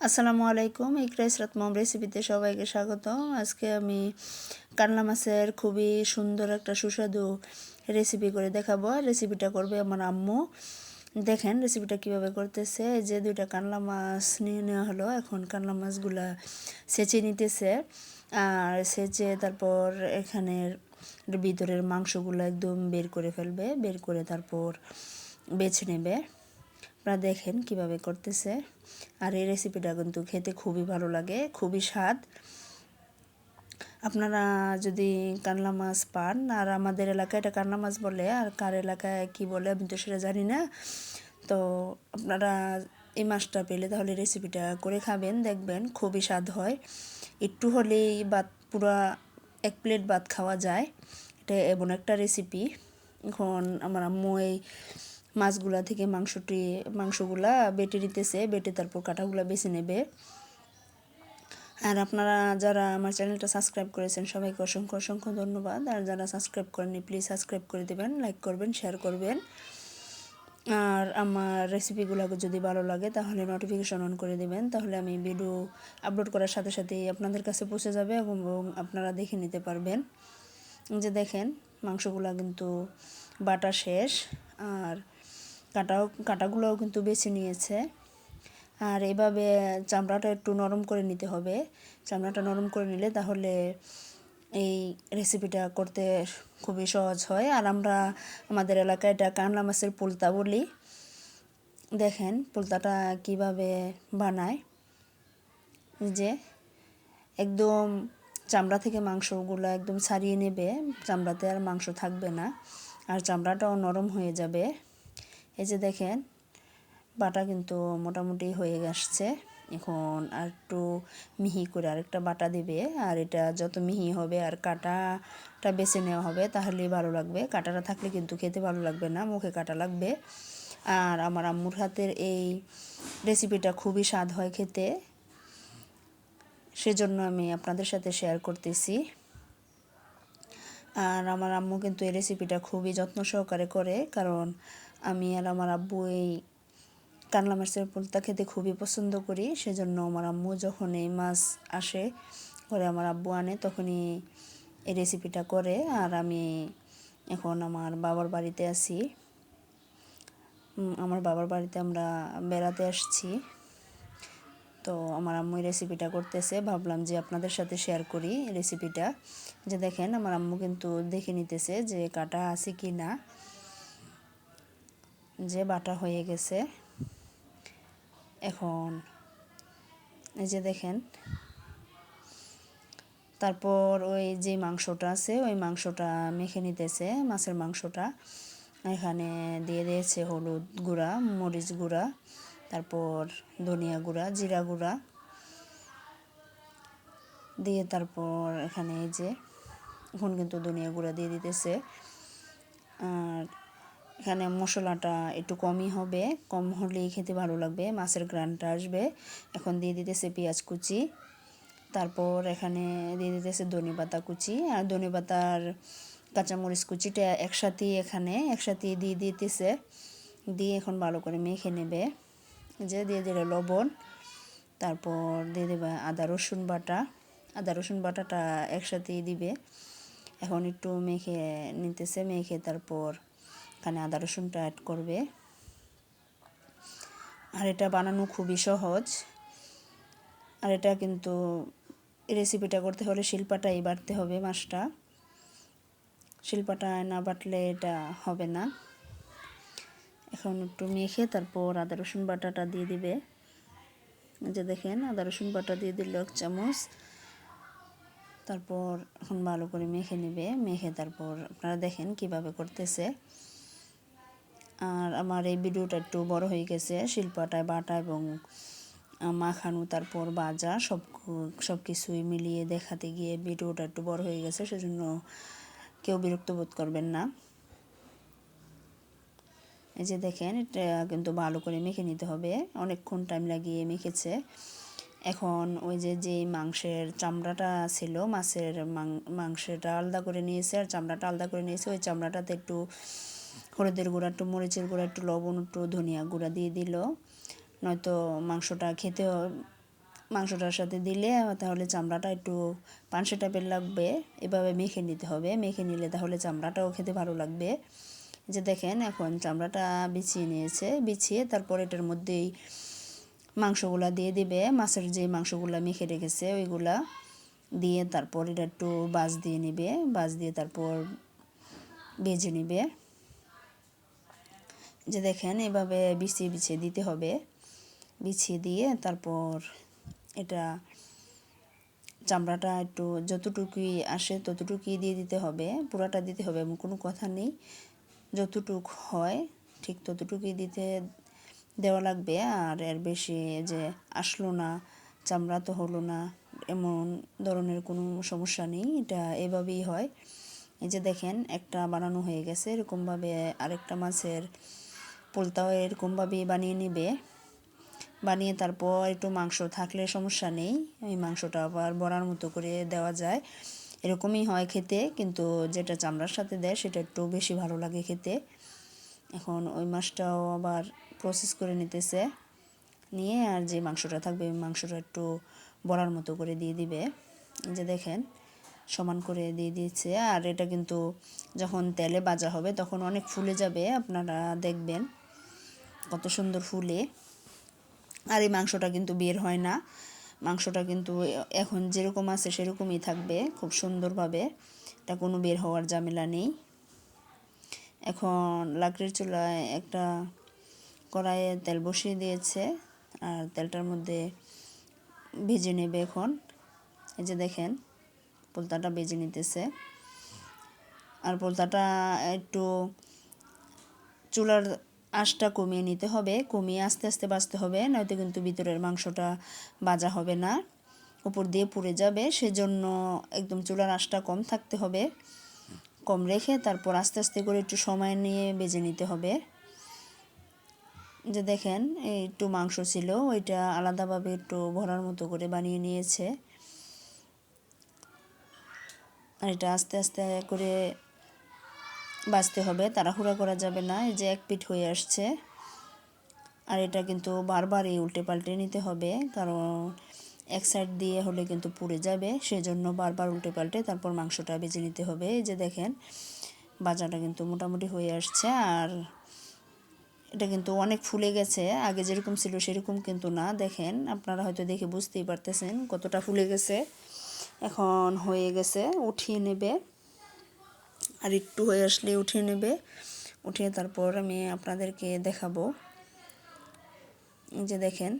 আসসালামু আলাইকুম, ইকরাইস রতমম রেসিপিতে সবাইকে স্বাগত আজকে আমি কানলা মাছের খুবই সুন্দর একটা সুস্বাদু রেসিপি করে দেখাবো। রেসিপিটা করবে আমার আম্মু। দেখেন রেসিপিটা কীভাবে করতেছে। যে দুইটা কানলা মাছ নিয়ে নেওয়া হলো। এখন কানলা মাছগুলা সেচে নিতেছে। আর সেচে তারপর এখানের ভিতরের মাংসগুলো একদম বের করে ফেলবে। বের করে তারপর বেছে নেবে। আপনারা দেখেন কীভাবে করতেছে। আর এই রেসিপিটা কিন্তু খেতে খুবই ভালো লাগে, খুবই স্বাদ। আপনারা যদি কানলা মাছ পান, আর আমাদের এলাকায় এটা কানলা মাছ বলে, আর কার এলাকায় কি বলে আমি তো সেটা জানি না। তো আপনারা এই মাছটা পেলে তাহলে রেসিপিটা করে খাবেন, দেখবেন খুবই স্বাদ হয়। একটু হলেই ভাত, পুরা এক প্লেট ভাত খাওয়া যায়। এটা এমন একটা রেসিপি এখন আমার আম্মু এই মাছগুলা থেকে মাংসটি, মাংসগুলা বেটে নিতেছে, বেটে তারপর কাটাগুলা বেছে নেবে। আর আপনারা যারা আমার চ্যানেলটা সাবস্ক্রাইব করেছেন, সবাইকে অসংখ্য অসংখ্য ধন্যবাদ। আর যারা সাবস্ক্রাইব করেননি, প্লিজ সাবস্ক্রাইব করে দেবেন, লাইক করবেন, শেয়ার করবেন। আর আমার রেসিপিগুলো যদি ভালো লাগে, তাহলে নোটিফিকেশন অন করে দেবেন। তাহলে আমি ভিডিও আপলোড করার সাথে সাথেই আপনাদের কাছে পৌঁছে যাবে এবং আপনারা দেখে নিতে পারবেন। যে দেখেন, মাংসগুলো কিন্তু বাটা শেষ। আর কাটাও, কাটাগুলোও কিন্তু বেছে নিয়েছে। আর এভাবে চামড়াটা একটু নরম করে নিতে হবে। চামড়াটা নরম করে নিলে তাহলে এই রেসিপিটা করতে খুবই সহজ হয়। আর আমরা আমাদের এলাকায় এটা কানলা মাছের পুলতা বলি। দেখেন পুলতাটা কীভাবে বানায়। যে একদম চামড়া থেকে মাংসগুলো একদম ছাড়িয়ে নেবে। চামড়াতে আর মাংস থাকবে না। আর চামড়াটাও নরম হয়ে যাবে। এই যে দেখেন, বাটা কিন্তু মোটামুটি হয়ে গেছে। এখন আর একটু মিহি করে আরেকটা বাটা দেবে, আর এটা যত মিহি হবে আর কাটাটা বেছে নেওয়া হবে তাহলেই ভালো লাগবে। কাটাটা থাকলে কিন্তু খেতে ভালো লাগবে না, মুখে কাটা লাগবে। আর আমার আম্মুর হাতের এই রেসিপিটা খুবই স্বাদ হয় খেতে। সেজন্য আমি আপনাদের সাথে শেয়ার করতেছি। আর আমার আম্মু কিন্তু এই রেসিপিটা খুবই যত্ন সহকারে করে, কারণ আমি আর আমার আব্বু এই কানলা মাছের পোলতা খেতে খুবই পছন্দ করি। সেজন্য আমার আম্মু যখন এই মাছ আসে করে আমার আব্বু আনে, তখনই এই রেসিপিটা করে। আর আমি এখন আমার বাবার বাড়িতে আছি। আমার বাবার বাড়িতে আমরা বেড়াতে আসছি। তো আমার আম্মু রেসিপিটা করতেছে। ভাবলাম যে আপনাদের সাথে শেয়ার করি রেসিপিটা যে দেখেন, আমার আম্মু কিন্তু দেখে নিতেছে যে কাটা আছে কি না যে বাটা হয়ে গেছে, এখন এই যে দেখেন, তারপর ওই যে মাংসটা আছে, ওই মাংসটা মেখে নিতেছে, মাছের মাংসটা। এখানে দিয়ে দিয়েছে হলুদ গুঁড়া, মরিচ গুঁড়া, তারপর ধনিয়া গুঁড়া, জিরা গুঁড়া। দিয়ে তারপর এখানে এই যে, এখন কিন্তু ধনিয়া গুঁড়া দিয়ে দিতেছে। আর এখানে মশলাটা একটু কমই হবে। কম হলেই খেতে ভালো লাগবে। মাছের গ্রানটা আসবে। এখন দিয়ে দিতেছে পেঁয়াজ কুচি। তারপর এখানে দিয়ে দিতেছে ধনে পাতা কুচি। আর ধনে পাতার কাঁচামরিচ কুচিটা একসাথেই এখানে, একসাথেই দিয়ে দিতেছে। দিয়ে এখন ভালো করে মেখে নেবে। যে দিয়ে দিলে লবণ। তারপর দিয়ে দেবে আদা, রসুন বাটা। আদা, রসুন বাটাটা একসাথেই দিবে। এখন একটু মেখে নিতেছে, মেখে তারপর এখানে আদা রসুনটা অ্যাড করবে। আর এটা বানানো খুবই সহজ। আর এটা কিন্তু রেসিপিটা করতে হলে শিল্পাটাই বাটতে হবে মাছটা। শিল্পাটা না বাটলে এটা হবে না। এখন একটু মেখে তারপর আদা রসুন বাটাটা দিয়ে দিবে। যে দেখেন, আদা রসুন বাটা দিয়ে দিল এক চামচ। তারপর এখন ভালো করে মেখে নেবে। মেখে তারপর আপনারা দেখেন কীভাবে করতেছে। আমার এই ভিডিওটা একটু বড় হয়ে গেছে, শিল্পাটায় বাটা এবং মাখানো, তারপর বাজা সব সব কিছুই মিলিয়ে দেখাতে গিয়ে ভিডিওটা একটু বড় হয়ে গেছে, সেজন্য কেউ বিরক্ত বোধ করবেন না। এই যে দেখেন, এটা কিন্তু ভালো করে মেখে নিতে হবে, অনেকক্ষণ টাইম লাগিয়ে মেখেছে। এখন ওই যে যে মাংসের চামড়াটা ছিল, মাছের মাংসটা আলাদা করে নিয়েছে, আর চামড়াটা আলাদা করে নিয়েছে, ওই চামড়াটাতে একটু হলুদের গুঁড়া একটু, মরিচের গুঁড়া একটু, লবণ একটু, ধনিয়া গুঁড়া দিয়ে দিল। নয়তো মাংসটা খেতে মাংসটার সাথে দিলে তাহলে চামড়াটা একটু পানসে টাইপের লাগবে। এভাবে মেখে নিতে হবে। মেখে নিলে তাহলে চামড়াটাও খেতে ভালো লাগবে। যে দেখেন এখন চামড়াটা বিছিয়ে নিয়েছে। বিছিয়ে তারপর এটার মধ্যেই মাংসগুলা দিয়ে দিবে। মাছের যে মাংসগুলা মেখে রেখেছে ওইগুলা দিয়ে তারপর এটা একটু বাজ দিয়ে নিবে। বাজ দিয়ে তারপর ভেজে নিবে। যে দেখেন এভাবে বিছিয়ে বিছিয়ে দিতে হবে। বিছিয়ে দিয়ে তারপর এটা চামড়াটা একটু যতটুকুই আসে ততটুকুই দিয়ে দিতে হবে, পুরাটা দিতে হবে এমন কোনো কথা নেই। যতটুক হয় ঠিক ততটুকুই দিতে দেওয়া লাগবে। আর এর বেশি যে আসলো না, চামড়া তো হলো না, এমন ধরনের কোনো সমস্যা নেই। এটা এভাবেই হয়। এই যে দেখেন একটা বানানো হয়ে গেছে, এরকমভাবে আরেকটা মাছের পোলতাও এরকমভাবেই বানিয়ে নেবে। বানিয়ে তারপর একটু মাংস থাকলে সমস্যা নেই। ওই মাংসটা আবার বড়ার মতো করে দেওয়া যায়। এরকমই হয় খেতে, কিন্তু যেটা চামড়ার সাথে দেয় সেটা একটু বেশি ভালো লাগে খেতে। এখন ওই মাছটাও আবার প্রসেস করে নিতেছে। নিয়ে আর যে মাংসটা থাকবে, ওই মাংসটা একটু বড়ার মতো করে দিয়ে দিবে। এই যে দেখেন, সমান করে দিয়ে দিয়েছে। আর এটা কিন্তু যখন তেলে বাজা হবে তখন অনেক ফুলে যাবে, আপনারা দেখবেন। কত সুন্দর ফুলে। আর এই মাংসটা কিন্তু বের হয় না। মাংসটা কিন্তু এখন যেরকম আছে সেরকমই থাকবে খুব সুন্দরভাবে। এটা কোনো বের হওয়ার ঝামেলা নেই। এখন লাকড়ির চুলায় একটা কড়াইয়ে তেল বসিয়ে দিয়েছে। আর তেলটার মধ্যে ভেজে নেবে এখন। এই যে দেখেন, পোলতাটা বেজে নিতেছে। আর পোলতাটা একটু চুলার আঁশটা কমিয়ে নিতে হবে। কমিয়ে আস্তে আস্তে বাঁচতে হবে, নয়তো কিন্তু ভিতরের মাংসটা বাজা হবে না। উপর দিয়ে পুড়ে যাবে, সেজন্য একদম চুলার আঁশটা কম থাকতে হবে। কম রেখে তারপর আস্তে আস্তে করে একটু সময় নিয়ে বেজে নিতে হবে। যে দেখেন একটু মাংস ছিল, ওইটা আলাদাভাবে একটু ভরার মতো করে বানিয়ে নিয়েছে। আর এটা আস্তে আস্তে করে বাঁচতে হবে, তাড়াহুড়া করা যাবে না, এই যে এক পিঠ হয়ে আসছে। আর এটা কিন্তু বারবারই উল্টে পাল্টে নিতে হবে, কারণ এক সাইড দিয়ে হলে কিন্তু পুড়ে যাবে, সেজন্য বারবার উল্টে পাল্টে তারপর মাংসটা বেজে নিতে হবে। এই যে দেখেন বাজাটা কিন্তু মোটামুটি হয়ে আসছে, আর এটা কিন্তু অনেক ফুলে গেছে, আগে যেরকম ছিল সেরকম কিন্তু না। দেখেন, আপনারা হয়তো দেখে বুঝতেই পারতেছেন কতটা ফুলে গেছে। এখন হয়ে গেছে, উঠিয়ে নেবে। আর একটু হয়ে আসলে উঠিয়ে নেবে। উঠিয়ে তারপর আমি আপনাদেরকে দেখাবো। যে দেখেন।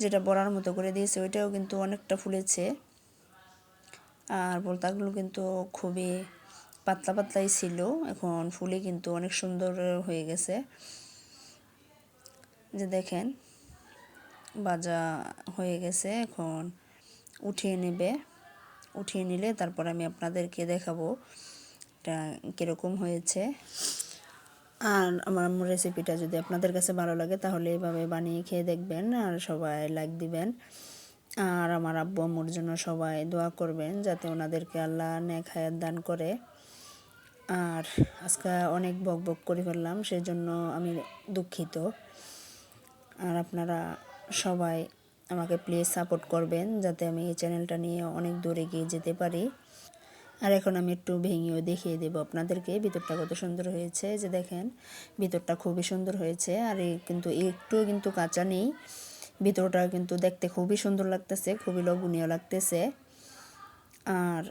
যেটা বড়ার মতো করে দিয়েছে, ওইটাও কিন্তু অনেকটা ফুলেছে। আর বোলতাগুলো কিন্তু খুবই পাতলা পাতলাই ছিল, এখন ফুলে কিন্তু অনেক সুন্দর হয়ে গেছে। যে দেখেন, বাজা হয়ে গেছে, এখন উঠিয়ে নেবে। উঠিয়ে নিলে তারপর আমি আপনাদেরকে দেখাবো এটা কীরকম হয়েছে। আর আমার রেসিপিটা যদি আপনাদের কাছে ভালো লাগে তাহলে এভাবে বানিয়ে খেয়ে দেখবেন আর সবাই লাইক দিবেন। আর আমার আব্বু আম্মুর জন্য সবাই দোয়া করবেন যাতে ওনাদেরকে আল্লাহ নেক হায়াত দান করে। আর আজকে অনেক বক বক করে ফেললাম সেই জন্য আমি দুঃখিত। আর আপনারা সবাই আমাকে প্লিজ সাপোর্ট করবেন যাতে আমি এই চ্যানেলটা নিয়ে অনেক দূরে গিয়ে যেতে পারি। আর এখন আমি একটু ভেঙেও দেখিয়ে দেবো আপনাদেরকে। ভিতরটা কত সুন্দর হয়েছে যে দেখেন, ভিতরটা খুবই সুন্দর হয়েছে। আর কিন্তু একটু কিন্তু কাঁচা নেই। ভিতরটা কিন্তু দেখতে খুবই সুন্দর লাগতেছে, খুবই লবণীয় লাগতেছে। আর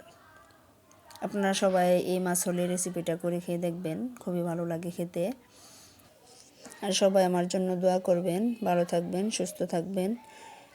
আপনারা সবাই এই মাছ হলে রেসিপিটা করে খেয়ে দেখবেন, খুবই ভালো লাগে খেতে। আর সবাই আমার জন্য দোয়া করবেন, ভালো থাকবেন, সুস্থ থাকবেন।